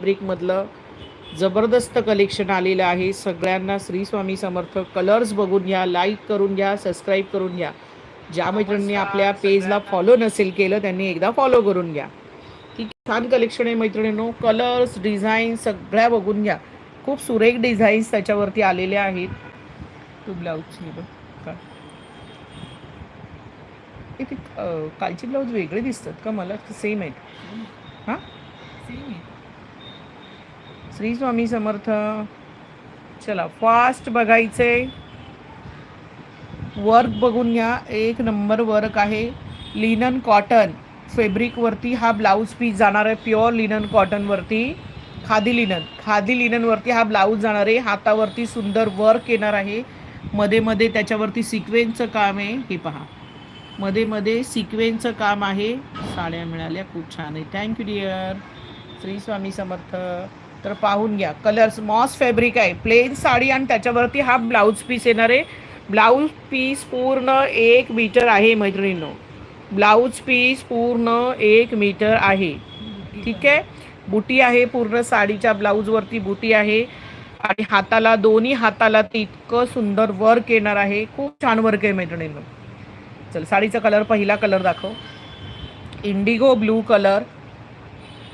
फॅब्रिकमधलं जबरदस्त कलेक्शन आलेलं आहे. सगळ्यांना श्री स्वामी समर्थ कलर्स बघून घ्या लाईक करून घ्या सबस्क्राईब करून घ्या. ज्या मैत्रिणींनी आपल्या पेजला फॉलो नसेल केलं त्यांनी एकदा फॉलो करून घ्या. ठीक आहे छान कलेक्शन आहे मैत्रिणींनो. कलर्स डिझाईन सगळ्या बघून घ्या. खूप सुरेख डिझाईन्स त्याच्यावरती आलेले आहेत. तू ब्लाऊजची बघ का कालचे ब्लाऊज वेगळे दिसतात का? मला सेम आहेत. हां? श्री स्वामी समर्थ. चला फास्ट बघायचे. वर्क बघून घ्या. एक नंबर वर्क आहे. लिनन कॉटन फेब्रिकवरती हा ब्लाऊज पीस जाणार आहे. प्युअर लिनन कॉटनवरती खादी लिनन खादी लिननवरती हा ब्लाऊज जाणार आहे. हातावरती सुंदर वर्क येणार आहे. मध्ये मध्ये त्याच्यावरती सिक्वेन्सचं काम आहे. हे पहा. मध्ये मध्ये सिक्वेन्सचं काम आहे. साड्या मिळाल्या. खूप छान आहे. Thank you dear Shri Swami Samarth. तर पाहून घ्या. कलर्स मॉस फॅब्रिक आहे. प्लेन साडी आणि त्याच्यावरती हा ब्लाऊज पीस येणार आहे. ब्लाऊज पीस पूर्ण एक मीटर आहे मैत्रिणींनो. ब्लाऊज पीस पूर्ण एक मीटर आहे. ठीक आहे? बुटी आहे पूर्ण साडीच्या ब्लाऊजवरती बुटी आहे. आणि हाताला दोन्ही हाताला ते इतकं सुंदर वर्क येणार आहे. खूप छान वर्क आहे मैत्रिणींनो. चल साडीचा कलर पहिला कलर दाखव. इंडिगो ब्लू कलर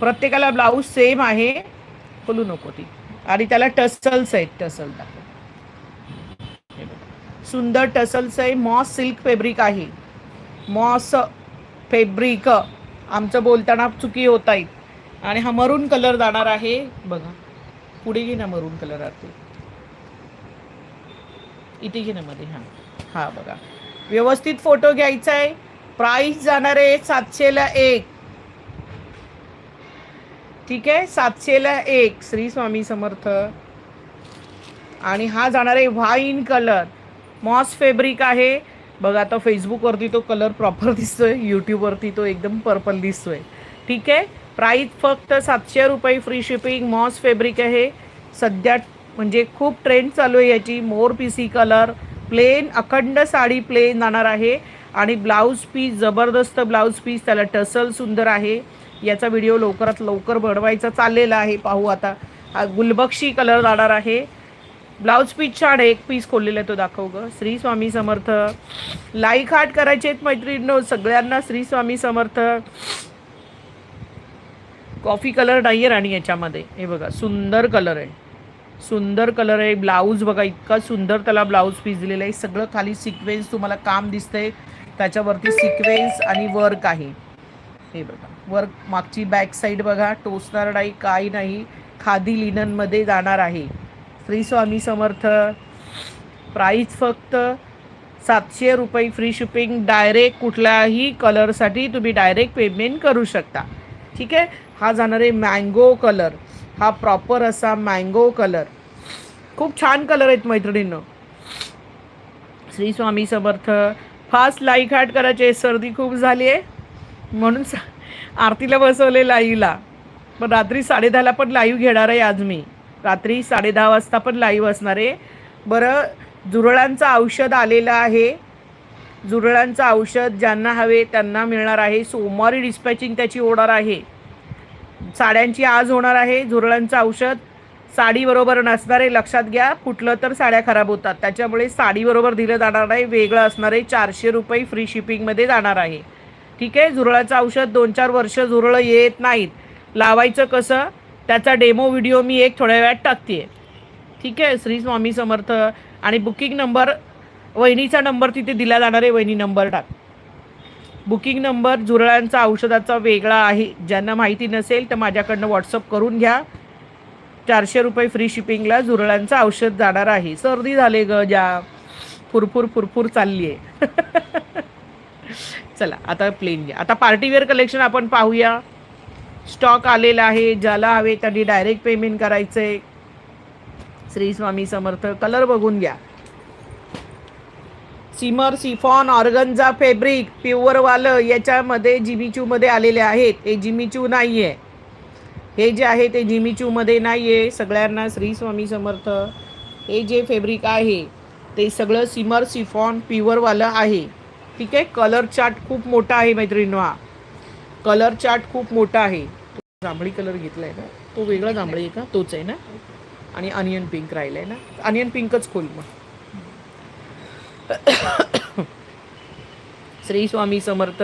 प्रत्येकाला ब्लाऊज सेम आहे. खोलू नको ती. आणि त्याला टसल्स आहेत टसल दाखव. सुंदर टसल्स आहे मॉस सिल्क फॅब्रिक आहे. मॉस फॅब्रिक आमचं बोलताना चुकी होत आहेत आणि हा मरून कलर जाणार आहे बघा. पुढे घे ना मरून कलर आहे इथे घे ना मध्ये हां. हा बघा. व्यवस्थित फोटो घ्यायचा आहे. प्राईस जाणार आहे सातशेला एक. ठीक आहे? सातशेला एक श्री स्वामी समर्थ. आणि हा जाणार आहे व्हाईन कलर. मॉस फॅब्रिक आहे. बघा आता फेसबुकवरती तो कलर प्रॉपर दिसतोय यूट्यूबवरती तो एकदम पर्पल दिसतोय. ठीक आहे? प्राईस फक्त सातशे रुपये फ्री शिपिंग मॉस फॅब्रिक आहे. सध्या म्हणजे खूप ट्रेंड चालू आहे याची. मोर पीसी कलर प्लेन अखंड साडी प्लेन जाणार आहे. आणि ब्लाऊज पीस जबरदस्त ब्लाऊज पीस त्याला टसल सुंदर आहे. याचा व्हिडिओ लवकरात लवकर बनवायचा चाललेला आहे. पाहू आता. हा गुलबक्षी कलर जाणार आहे. ब्लाऊज पीस छान आहे. एक पीस खोललेला आहे तो. दाखव ग. श्री स्वामी समर्थ. लाईक हार्ट करायचे आहेत मैत्रिणींनो. सगळ्यांना श्री स्वामी समर्थ. कॉफी कलर नाही आहे राणी याच्यामध्ये. हे बघा सुंदर कलर आहे. सुंदर कलर आहे. ब्लाऊज बघा इतका सुंदर त्याला ब्लाऊज पीस दिलेला आहे. सगळं खाली सिक्वेन्स तुम्हाला काम दिसतंय. त्याच्यावरती सिक्वेन्स आणि वर्क आहे. हे बघा. वर मागची बॅक साईड बघा टोचणार नाही काही नाही खादी लिननमध्ये जाणार आहे. श्री स्वामी समर्थ प्राईस फक्त सातशे रुपये फ्री शिपिंग डायरेक्ट कुठल्याही कलरसाठी तुम्ही डायरेक्ट पेमेंट करू शकता. ठीक आहे? हा जाणार आहे मँगो कलर हा प्रॉपर असा मँगो कलर खूप छान कलर आहेत मैत्रिणींनो. Shri Swami Samarth fast like heart करायचे सर्दी खूप झाली आहे. म्हणून सा आरतीला बसवले लाईव्हला. पण रात्री साडेदहाला पण लाईव्ह घेणार आहे आज मी. रात्री साडेदहा वाजता पण लाईव्ह असणार आहे. बरं जुरळांचं औषध आलेलं आहे. जुरळांचं औषध ज्यांना हवे त्यांना मिळणार आहे. सोमवारी डिस्पॅचिंग त्याची होणार आहे. साड्यांची आज होणार आहे झुरळांचं औषध. साडीबरोबर नसणार आहे लक्षात घ्या. कुठलं तर साड्या खराब होतात. त्याच्यामुळे साडीबरोबर दिलं जाणार आहे. वेगळं असणार आहे. चारशे रुपये फ्री शिपिंगमध्ये जाणार आहे. ठीक आहे झुरळाचं औषध दोन चार वर्ष झुरळं येत नाहीत. लावायचं कसं? त्याचा डेमो व्हिडिओ मी एक थोड्या वेळात टाकते ठीक आहे श्री स्वामी समर्थ. आणि बुकिंग नंबर वहिनीचा नंबर तिथे दिला जाणार आहे वहिनी नंबर टाक. बुकिंग नंबर झुरळांचा औषधाचा वेगळा आहे. ज्यांना माहिती नसेल तर माझ्याकडनं व्हॉट्सअप करून घ्या. चारशे रुपये फ्री शिपिंगला झुरळांचं औषध जाणार आहे. सर्दी झाले ग ज्या फुरफुर फुरफुर चालली आहे चला आता प्लेन घ्या. आता पार्टीवेअर कलेक्शन आपण पाहूया. स्टॉक आलेला आहे ज्याला हवे त्यांनी डायरेक्ट पेमेंट करायचं. आहे श्री स्वामी समर्थ कलर बघून घ्या. सिमर सिफॉन ऑर्गन्झा फॅब्रिक प्युअरवालं याच्यामध्ये जिमीचूमध्ये आलेले आहेत. हे जिमीचू नाही आहे हे जे आहे ते जिमीचूमध्ये नाही आहे सगळ्यांना श्री स्वामी समर्थ. हे जे फॅब्रिक आहे ते सगळं सिमर सिफॉन प्युअरवालं आहे. ठीक आहे? कलर चार्ट खूप मोठा आहे मैत्रिणी हा. कलर चार्ट खूप मोठा आहे. जांभळी कलर घेतलाय ना? तो वेगळा जांभळी आहे का? तोच आहे ना? आणि अनियन पिंक राहिला आहे ना? अनियन पिंकच खोल मग. श्री स्वामी समर्थ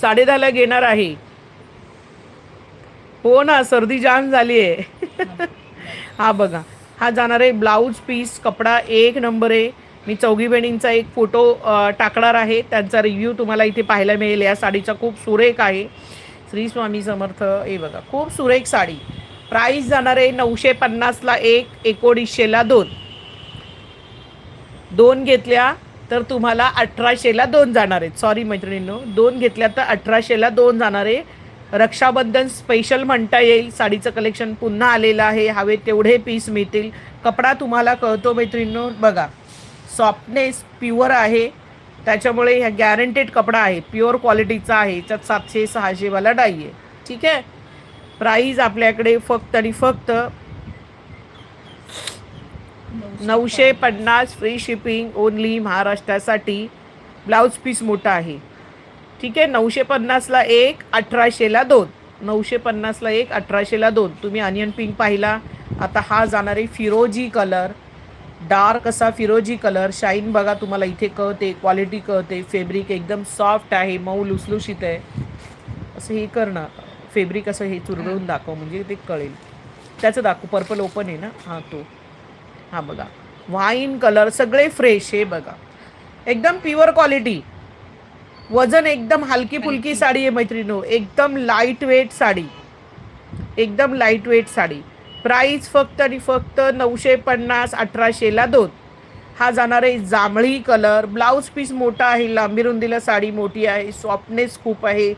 साडेदहाला घेणार आहे. हो ना सर्दी जाम झाली आहे हा बघा. हा जाणार आहे ब्लाऊज पीस कपडा एक नंबर आहे. मी चौघी बहिणींचा एक फोटो टाकणार आहे. त्यांचा रिव्ह्यू तुम्हाला इथे पाहायला मिळेल. या साडीचा खूप सुरेख आहे. श्री स्वामी समर्थ हे बघा खूप सुरेख साडी. प्राईस जाणार आहे नऊशे पन्नासला एक एकोणीसशेला दोन. दोन घेतल्या तर तुम्हाला अठराशेला दोन जाणार आहेत. सॉरी मैत्रिणींनो दोन घेतल्या तर अठराशेला दोन जाणार आहे. रक्षाबंधन स्पेशल म्हणता येईल. साडीचं कलेक्शन पुन्हा आलेलं आहे. हवे तेवढे पीस मिळतील. कपडा तुम्हाला कळतो मैत्रिणींनो. बघा सॉफ्टनेस प्युअर आहे. त्याच्यामुळे ह्या गॅरंटेड कपडा आहे. प्युअर क्वालिटीचा आहे. याच्यात सातशे सहाशेवाला डाई आहे ठीक आहे? प्राईज आपल्याकडे फक्त आणि फक्त नऊशे पन्नास फ्री शिपिंग ओनली महाराष्ट्रासाठी ब्लाऊज पीस मोठा आहे. ठीक आहे? नऊशे पन्नासला एक अठराशेला दोन. नऊशे पन्नासला एक अठराशेला दोन. तुम्ही अनियन पिंक पाहिला. आता हा जाणारे फिरोजी कलर डार्क असा फिरोजी कलर. शाईन बघा तुम्हाला इथे कळते क्वालिटी कळते. फेब्रिक एकदम सॉफ्ट आहे मऊ लुसलुशीत आहे. असं हे कर ना फेब्रिक असं हे चुरगळून दाखव म्हणजे ते कळेल. त्याचं दाखव पर्पल ओपन आहे ना? हां तो. हा बघा. व्हाईन कलर सगळे फ्रेश हे बघा. एकदम प्युअर क्वालिटी वजन एकदम हलकी. फुलकी साडी आहे मैत्रिणो एकदम लाइट वेट साडी. एकदम लाइट वेट साडी. प्राईस फक्त आणि फक्त नऊशे पन्नास अठराशेला दोन. हा जाणार आहे जांभळी कलर. ब्लाऊज पीस मोठा आहे लांबी रुंदीला साडी मोठी आहे सॉफ्टनेस खूप आहे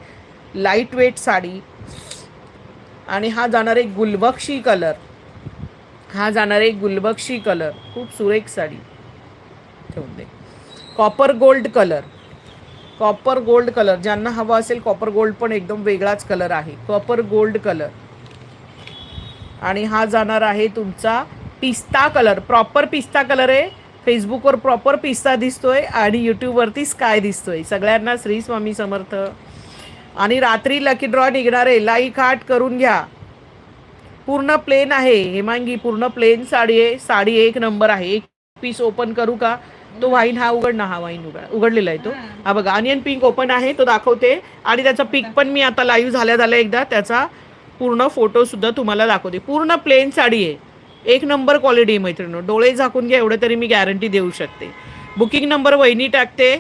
लाइट वेट साडी. आणि हा जाणार आहे गुलबक्षी कलर. हा जाणार आहे गुलबक्षी कलर. खूप सुरेख साडी. ठेवून दे. Copper gold colour. Copper gold colour. ज्यांना हवा असेल कॉपर गोल्ड पण एकदम वेगळाच कलर आहे. Copper gold colour. आणि हा जाणार आहे तुमचा पिस्ता कलर. प्रॉपर पिस्ता कलर आहे. फेसबुकवर प्रॉपर पिस्ता दिसतोय आणि यूट्यूबवरती स्काय दिसतोय. सगळ्यांना श्री स्वामी समर्थ. आणि रात्री लकी ड्रॉ निघणार. आहे लाईक हाट करून घ्या. पूर्ण प्लेन आहे. हेमांगी पूर्ण प्लेन साडी आहे. साडी एक नंबर आहे. एक पीस ओपन करू का? तो वाईन हा उघड ना हा वाईन उघड उघडलेला आहे तो. हा बघा अनियन पिंक ओपन आहे. तो दाखवते. आणि त्याचा पिक पण मी आता लाईव्ह झाल्या झाल्या एकदा. त्याचा पूर्ण फोटोसुद्धा तुम्हाला दाखवते. पूर्ण प्लेन साडी आहे. एक नंबर क्वालिटी आहे मैत्रिणी डोळे झाकून घ्या एवढं तरी मी गॅरंटी देऊ शकते. बुकिंग नंबर वहिनी टाकते.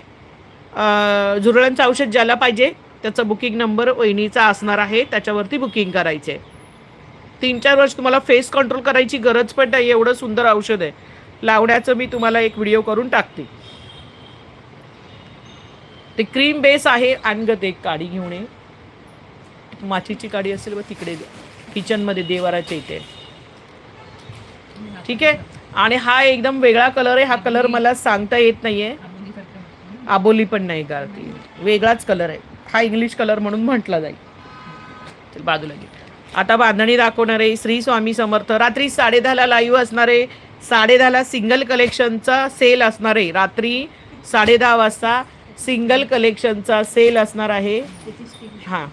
झुरळांचं औषध ज्याला पाहिजे त्याचा बुकिंग नंबर वहिनीचा असणार आहे. त्याच्यावरती बुकिंग करायचे. तीन चार वर्ष तुम्हाला फेस कंट्रोल करायची गरज पण नाही एवढं सुंदर औषध आहे. लावण्याचं मी तुम्हाला एक व्हिडिओ करून टाकते. ते क्रीम बेस आहे आणगत एक काडी घेऊन ये. माचीची काडी असेल बघ तिकडे किचनमध्ये देवाराच्या इथे. ठीक आहे? आणि हा एकदम वेगळा कलर आहे. हा कलर मला सांगता येत नाहीये. आबोली पण नाही का? ती वेगळाच कलर आहे. हा इंग्लिश कलर म्हणून म्हटला जाईल. बाजूला घे. आता बांधणी दाखवणार आहे श्री स्वामी समर्थ. रात्री साडेदहाला लाईव्ह असणार आहे. साडेदहाला सिंगल कलेक्शनचा सेल असणार आहे. रात्री साडेदहा वाजता सिंगल कलेक्शनचा सेल असणार आहे. हां.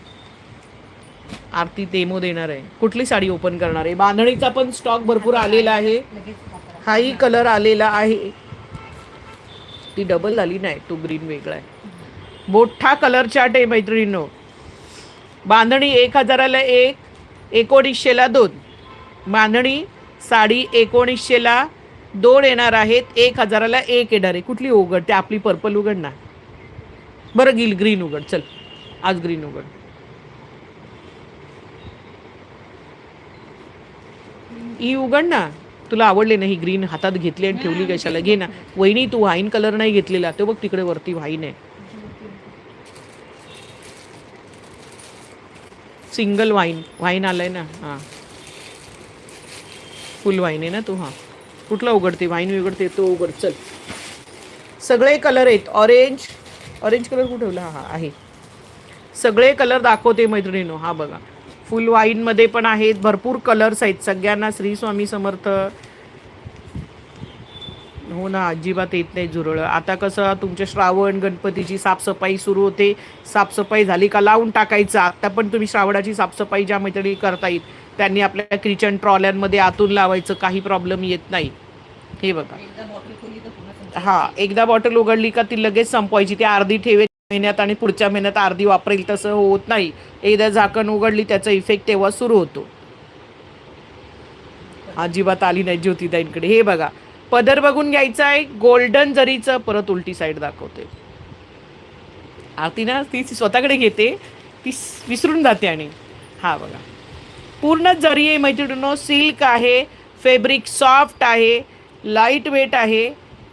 आरती तेमो देणार आहे. कुठली साडी ओपन करणार आहे? बांधणीचा पण स्टॉक भरपूर आलेला आहे. हाही कलर आलेला आहे. ती डबल झाली नाही तो ग्रीन वेगळा आहे. मोठा कलर चार्ट आहे मैत्रिणीनो. बांधणी एक हजाराला एक एकोणीसशेला दोन. बांधणी साडी एकोणीसशेला दोन येणार आहेत एक हजाराला एक येणार आहे. कुठली उघड ते आपली पर्पल उघड ना बरं गिल ग्रीन उघड. चल आज ग्रीन उघड. ई उघड ना. तुला आवडले नाही ग्रीन हातात घेतली आणि ठेवली कशाला? घे ना. वहिनी तू व्हाईन कलर नाही घेतलेला. तो बघ तिकडे वरती व्हाईन आहे. सिंगल वाईन वाईन आलाय ना. हां. फुल वाईन आहे ना तू हां. कुठला उघडते? वाईन उघडते तो उघड. चल. सगळे कलर आहेत. ऑरेंज ऑरेंज कलर कुठे ठेवला? हा आहे. सगळे कलर दाखवते मैत्रिणीनो. हा बघा. फुल वाईनमध्ये पण आहेत भरपूर कलर्स आहेत. सगळ्यांना श्री स्वामी समर्थ. हो ना अजिबात येत नाही झुरळ. आता कसं तुमच्या श्रावण गणपतीची साफसफाई सुरू होते. साफसफाई झाली का लावून टाकायचं. आता पण तुम्ही श्रावणाची साफसफाई ज्या मैत्रिणी करता येईल त्यांनी आपल्या किचन ट्रॉल्यांमध्ये आतून लावायचं. काही प्रॉब्लेम येत नाही. हे बघा. हा एकदा बॉटल उघडली का ती लगेच संपवायची. ती अर्धी ठेवे महिन्यात आणि पुढच्या महिन्यात अर्धी वापरेल तसं होत नाही. एकदा झाकण उघडली त्याचा इफेक्ट तेव्हा सुरू होतो. अजिबात आली नाही ज्योतिताईंकडे हे बघा पदर बघून घ्यायचा आहे गोल्डन जरीचं परत उलटी साईड दाखवते. आरती ना ती स्वतःकडे घेते ती विसरून जाते आणि. हा बघा. पूर्ण जरी आहे मैत्रिणीनो सिल्क आहे फेब्रिक सॉफ्ट आहे लाइट वेट आहे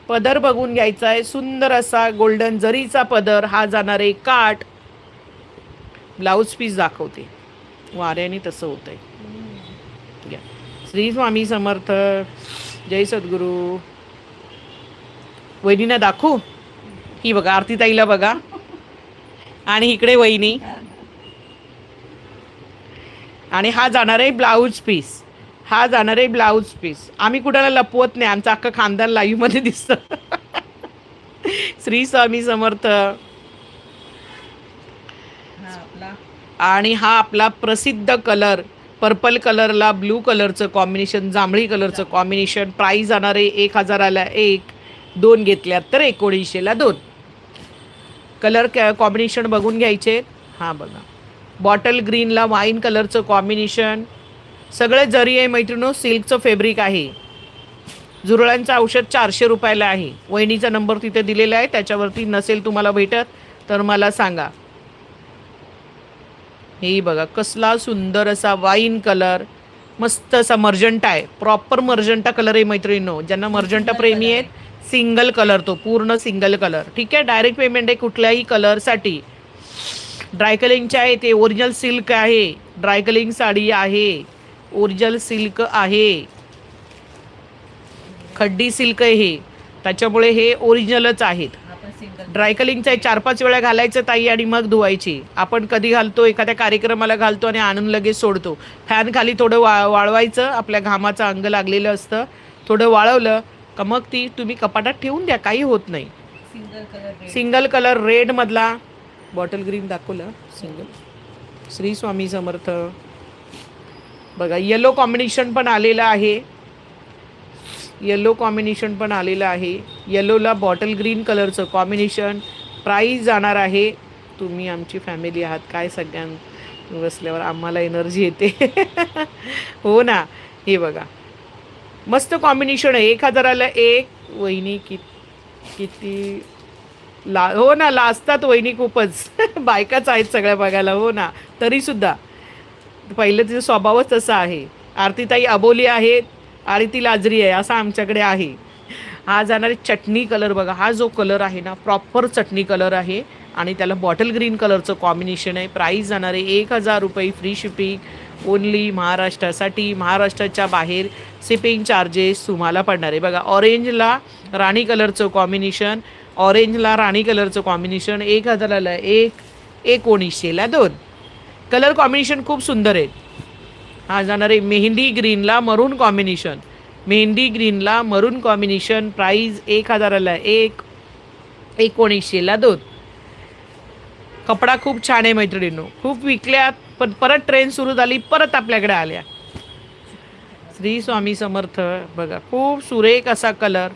पदर बघून घ्यायचा आहे सुंदर असा गोल्डन जरीचा पदर. हा जाणार आहे काट ब्लाऊज पीस दाखवते. वाऱ्याने तसं होतंय. घ्या. श्री स्वामी समर्थ. जय सद्गुरू. वहिनीना दाखवू? ही बघा आरतीताईला बघा. आणि इकडे वहिनी. आणि हा जाणार आहे ब्लाऊज पीस हा जाणार आहे ब्लाऊज पीस आम्ही कुणाला लपवत नाही. आमचं अख्खं खानदान लाईव्हमध्ये दिसतं. श्री स्वामी समर्थ. आणि हा आपला प्रसिद्ध कलर पर्पल कलरला ब्लू कलरचं कॉम्बिनेशन जांभळी कलरचं कॉम्बिनेशन प्राईस जाणार आहे एक हजाराला एक. दोन घेतल्यात तर एकोणीसशेला दोन. कलर कॉम्बिनेशन बघून घ्यायचे. हां बघा. बॉटल ग्रीनला वाईन कलरचं कॉम्बिनेशन सगळं जरी आहे मैत्रिणो सिल्कचं फॅब्रिक आहे. झुरळांचं औषध चारशे रुपयाला आहे. वहिनीचा नंबर तिथे दिलेला आहे त्याच्यावरती नसेल तुम्हाला भेटत तर मला सांगा. हे बघा कसला सुंदर असा वाईन कलर मस्त असा मर्जंटा आहे. प्रॉपर मर्जंटा कलर आहे मैत्रिणींनो ज्यांना मर्जंटा प्रेमी आहेत सिंगल कलर तो पूर्ण सिंगल कलर ठीक आहे? डायरेक्ट पेमेंट आहे कुठल्याही कलरसाठी ड्रायकलिंगचे आहे ते ओरिजिनल सिल्क आहे. ड्रायकलिंग साडी आहे. ओरिजिनल सिल्क आहे. खड्डी सिल्क आहे. हे त्याच्यामुळे हे ओरिजिनलच आहेत. ड्रायकलिंगचं आहे चार पाच वेळा घालायचं ताई आणि मग धुवायची. आपण कधी घालतो एखाद्या कार्यक्रमाला घालतो आणि आणून लगेच सोडतो. फॅन खाली थोडं वा वाळवायचं आपल्या घामाचं अंग लागलेलं असतं. थोडं वाळवलं का मग ती तुम्ही कपाटात ठेवून द्या काही होत नाही. सिंगल कलर सिंगल कलर रेडमधला बॉटल ग्रीन दाखवलं. सिंगल श्री स्वामी समर्थ. बघा येलो कॉम्बिनेशन पण आलेलं आहे. येलो कॉम्बिनेशन पण आलेलं आहे. येलोला बॉटल ग्रीन कलरचं कॉम्बिनेशन प्राईस जाणार आहे. तुम्ही आमची फॅमिली आहात काय सगळ्यां बसल्यावर आम्हाला एनर्जी येते. हो ना? हे बघा. मस्त कॉम्बिनेशन आहे. एक हजाराला एक वहिनी कि किती ला हो ना लाजतात वहिनी खूपच. बायकाच आहेत सगळ्या बघायला हो ना? तरीसुद्धा. पहिलं तिचा स्वभावच तसा आहे. आरतीताई अबोली आहेत आरती लाजरी आहे असा आमच्याकडे आहे. हा जाणारे चटणी कलर बघा हा जो कलर आहे ना प्रॉपर चटणी कलर आहे आणि त्याला बॉटल ग्रीन कलरचं कॉम्बिनेशन आहे. प्राईस जाणार आहे एक हजार रुपये फ्री शिपिंग ओनली महाराष्ट्रासाठी. महाराष्ट्राच्या बाहेर शिपिंग चार्जेस तुम्हाला पडणार आहे. बघा ऑरेंजला राणी कलरचं कॉम्बिनेशन ऑरेंजला राणी कलरचं कॉम्बिनेशन एक हजाराला एक एकोणीसशेला दोन. कलर कॉम्बिनेशन खूप सुंदर आहे. हा जाणार आहे मेहंदी ग्रीनला मरून कॉम्बिनेशन. मेहंदी ग्रीनला मरून कॉम्बिनेशन. प्राईज एक हजाराला एक एकोणीसशेला दोन. कपडा खूप छान आहे मैत्रिणींनो. खूप विकल्यात पण परत ट्रेन सुरू झाली परत आपल्याकडे आल्या. श्री स्वामी समर्थ बघा खूप सुरेख असा कलर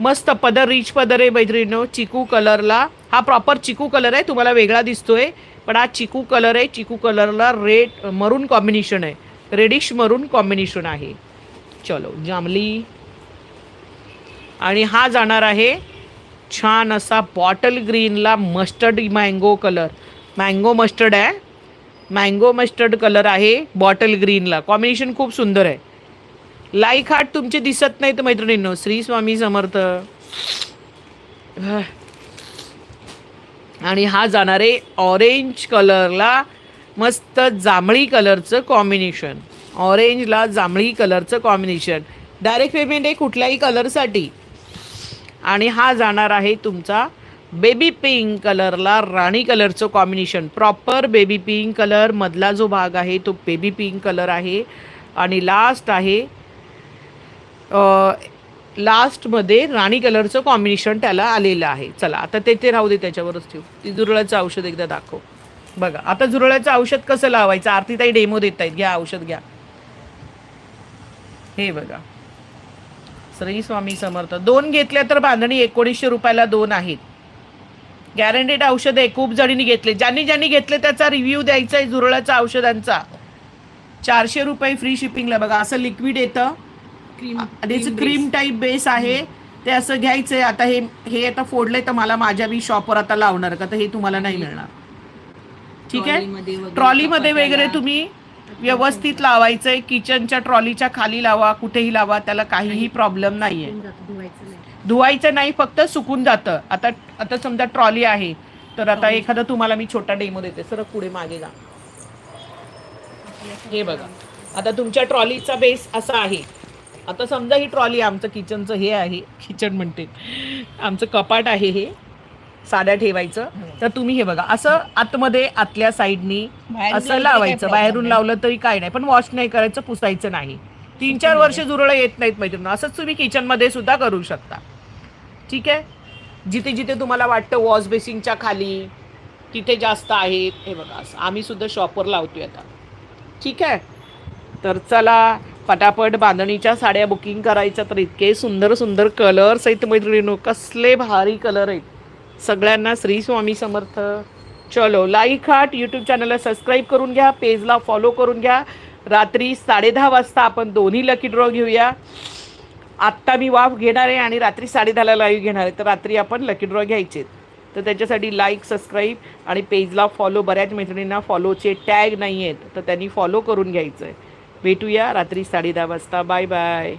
मस्त पदर रिच पदर आहे मैत्रिणींनो. चिकू कलरला हा प्रॉपर चिकू कलर आहे. तुम्हाला वेगळा दिसतोय. पण हा चिकू कलर आहे. चिकू कलरला रेड मरून कॉम्बिनेशन आहे. रेडिश मरून कॉम्बिनेशन आहे. चलो जांभली. आणि हा जाणार आहे छान असा bottle ग्रीनला mustard mango colour mango mustard आहे. मँगो मस्टर्ड कलर आहे बॉटल ग्रीनला कॉम्बिनेशन खूप सुंदर आहे. लाईक हार्ट तुमचे दिसत नाहीत मैत्रिणींनो. श्री स्वामी समर्थ. आणि हा जाणार आहे ऑरेंज कलरला मस्त जांभळी कलरचं कॉम्बिनेशन ऑरेंजला जांभळी कलरचं कॉम्बिनेशन डायरेक्ट पेमेंट आहे कुठल्याही कलरसाठी आणि हा जाणार आहे तुमचा बेबी पिंक कलरला राणी कलरचं combination proper baby pink colour मधला जो भाग आहे तो बेबी पिंक कलर आहे. आणि लास्ट आहे लास्टमध्ये राणी कलरचं कॉम्बिनेशन त्याला आलेलं आहे. चला आता ते ते राहू दे त्याच्यावरच ठेवू. ती झुरळाचं औषध एकदा दाखव. बघा आता झुरळाचं औषध कसं लावायचं? आरतीताई डेमो देत आहेत घ्या औषध घ्या. हे बघा. श्री स्वामी समर्थ. दोन घेतल्या तर बांधणी एकोणीसशे रुपयाला दोन आहेत. गॅरंटेड औषध आहे. खूप जणींनी घेतले. ज्यांनी ज्यांनी घेतले त्याचा रिव्ह्यू द्यायचा आहे झुरळाच्या औषधांचा. चारशे रुपये फ्री शिपिंगला बघा असं लिक्विड येतं. क्रीम क्रीम टाईप बेस आहे ते असं घ्यायचंय आता हे हे आता फोडलंय तर मला माझ्या मी शॉपवर आता लावणार का तर हे तुम्हाला नाही मिळणार. ठीक आहे? ट्रॉलीमध्ये वगैरे. तुम्ही व्यवस्थित लावायचंय. किचनच्या ट्रॉलीच्या खाली लावा कुठेही लावा त्याला काहीही प्रॉब्लेम नाहीये. धुवायचं नाही. फक्त सुकून जातं. आता आता समजा ट्रॉली आहे तर आता एखादा तुम्हाला मी छोटा डेमो देते. सर पुढे मागे जा. हे बघा. आता तुमच्या ट्रॉलीचा बेस असा आहे. आता समजा ही ट्रॉली आमचं किचनचं हे आहे किचन म्हणते. आमचं कपाट आहे हे साड्या ठेवायचं. तर तुम्ही हे बघा असं आतमध्ये आतल्या साईडनी असं लावायचं. बाहेरून लावलं तरी काय नाही पण वॉश नाही करायचं पुसायचं नाही. तीन चार वर्ष जुरळं येत नाहीत मैत्रिणी असंच तुम्ही किचनमध्ये सुद्धा करू शकता. ठीक आहे? जिथे जिथे तुम्हाला वाटतं वॉश बेसिंगच्या खाली तिथे जास्त आहेत. हे बघा असं आम्ही सुद्धा शॉपवर लावतोय आता. ठीक आहे? तर चला पटापट बांधणीच्या साड्या बुकिंग करायच्या तर इतके सुंदर सुंदर कलर्स आहेत मैत्रिणीनो कसले भारी कलर आहेत. सगळ्यांना श्री स्वामी समर्थ. चलो लाईक हाट यूट्यूब चॅनलला सबस्क्राईब करून घ्या पेजला फॉलो करून घ्या. रात्री साडेदहा वाजता आपण दोन्ही लकी ड्रॉ घेऊया. आत्ता मी वाफ घेणार आहे आणि रात्री साडेदहाला लाईव्ह घेणार आहे. तर रात्री आपण लकी ड्रॉ घ्यायचे तर त्याच्यासाठी लाईक सबस्क्राईब आणि पेजला फॉलो बऱ्याच मैत्रिणींना फॉलोचे टॅग नाही आहेत तर त्यांनी फॉलो करून घ्यायचं आहे भेटूया रात्री साडे दहा वाजता. Bye bye.